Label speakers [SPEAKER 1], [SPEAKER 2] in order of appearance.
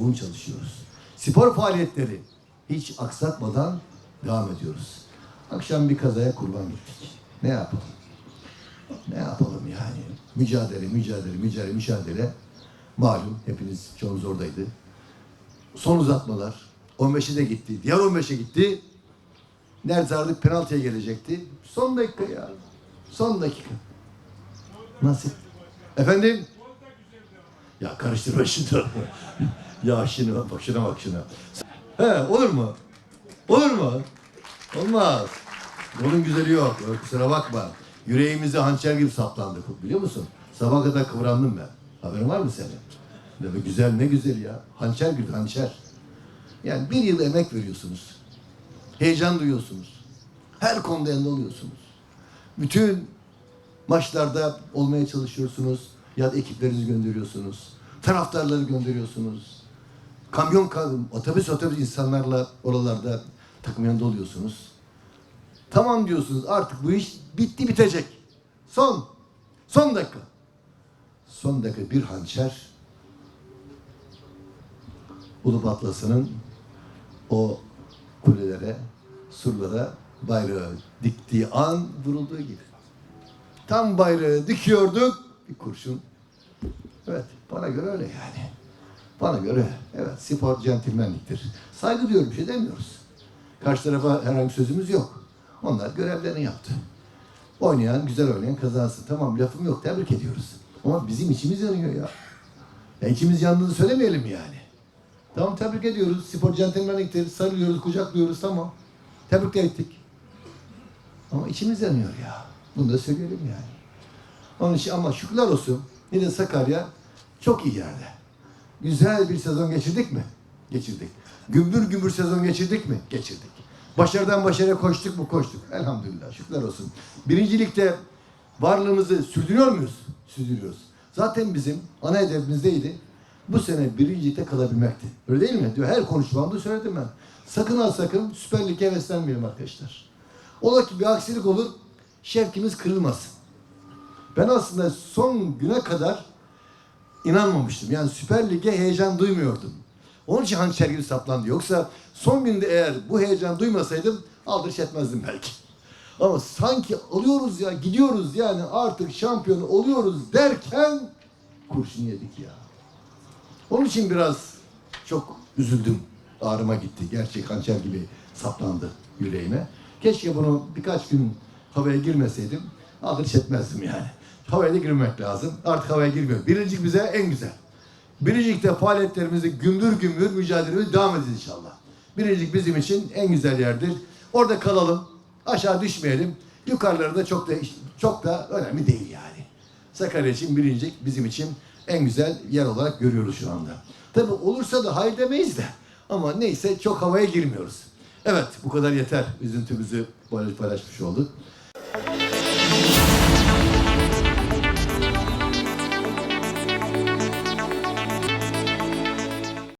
[SPEAKER 1] yoğun çalışıyoruz. Spor faaliyetleri hiç aksatmadan devam ediyoruz. Akşam bir kazaya kurban gittik. Ne yapalım? Ne yapalım yani? Mücadele, mücadele, mücadele, mücadele. Malum hepiniz çoğunuz oradaydı. Son uzatmalar. 15'e de gitti. Diğer 15'e gitti. Nerede artık penaltıya gelecekti. Son dakika ya. Son dakika. Nasıl? Efendim? Ya karıştırma şimdi. Ya şimdi bak şuna bak şuna. He olur mu? Olur mu? Olmaz. Onun güzeli yok. Kusura bakma. Yüreğimize hançer gibi saplandık biliyor musun? Sabah kadar kıvrandım ben. Haberin var mı senin? Ne güzel ne güzel ya. Hançer gibi hançer. Yani bir yıl emek veriyorsunuz. Heyecan duyuyorsunuz. Her konuda yanında oluyorsunuz. Bütün maçlarda olmaya çalışıyorsunuz. Ya da ekiplerinizi gönderiyorsunuz. Taraftarları gönderiyorsunuz. Kamyon, kam- otobüs otobüs insanlarla oralarda takım yanında oluyorsunuz. Tamam diyorsunuz artık bu iş bitti bitecek. Son. Son dakika. Son dakika bir hançer Ulup Atlas'ın o kulelere, surlara bayrağı diktiği an vurulduğu gibi. Tam bayrağı dikiyorduk, bir kurşun. Evet, bana göre öyle yani. Bana göre evet spor centilmenliktir. Saygı diyorum bir şey demiyoruz. Karşı tarafa herhangi sözümüz yok. Onlar görevlerini yaptı. Oynayan, güzel oynayan kazansın. Tamam lafım yok, tebrik ediyoruz. Ama bizim içimiz yanıyor ya. ya içimiz yandığını söylemeyelim yani. Tamam tebrik ediyoruz. Spor centilmenliktir. Sarılıyoruz, kucaklıyoruz tamam. Tebrik de ettik. Ama içimiz yanıyor ya. Bunu da söyleyelim yani. Onun için ama şükürler olsun. Yine Sakarya çok iyi yerde. Güzel bir sezon geçirdik mi? Geçirdik. Gümbür gümbür sezon geçirdik mi? Geçirdik. Başarıdan başarıya koştuk mu? Koştuk. Elhamdülillah. Şükürler olsun. Birincilikte varlığımızı sürdürüyor muyuz? Sürdürüyoruz. Zaten bizim ana hedefimiz neydi? Bu sene birincilikte kalabilmekti. Öyle değil mi? Diyor, her konuşmamda söyledim ben. Sakın ha sakın Süper Lig'e heveslenmeyelim arkadaşlar. Ola ki bir aksilik olur, şevkimiz kırılmasın. Ben aslında son güne kadar inanmamıştım. Yani Süper Lig'e heyecan duymuyordum. Onun için hançer gibi saplandı. Yoksa son günde eğer bu heyecan duymasaydım aldırış etmezdim belki. Ama sanki alıyoruz ya gidiyoruz yani artık şampiyon oluyoruz derken kurşun yedik ya. Onun için biraz çok üzüldüm. Ağrıma gitti. Gerçek hançer gibi saplandı yüreğime. Keşke bunu birkaç gün havaya girmeseydim aldırış etmezdim yani. Havaya da girmek lazım. Artık havaya girmiyor. Birincilik bize en güzel. Birincilikte faaliyetlerimizi gümbür gümbür mücadelemize devam edeceğiz inşallah. Birincilik bizim için en güzel yerdir. Orada kalalım. Aşağı düşmeyelim. Yukarıları da çok da çok da önemli değil yani. Sakarya için birincilik bizim için en güzel yer olarak görüyoruz şu anda. Tabi olursa da hayır demeyiz de. Ama neyse çok havaya girmiyoruz. Evet bu kadar yeter. Üzüntümüzü paylaş- paylaşmış olduk.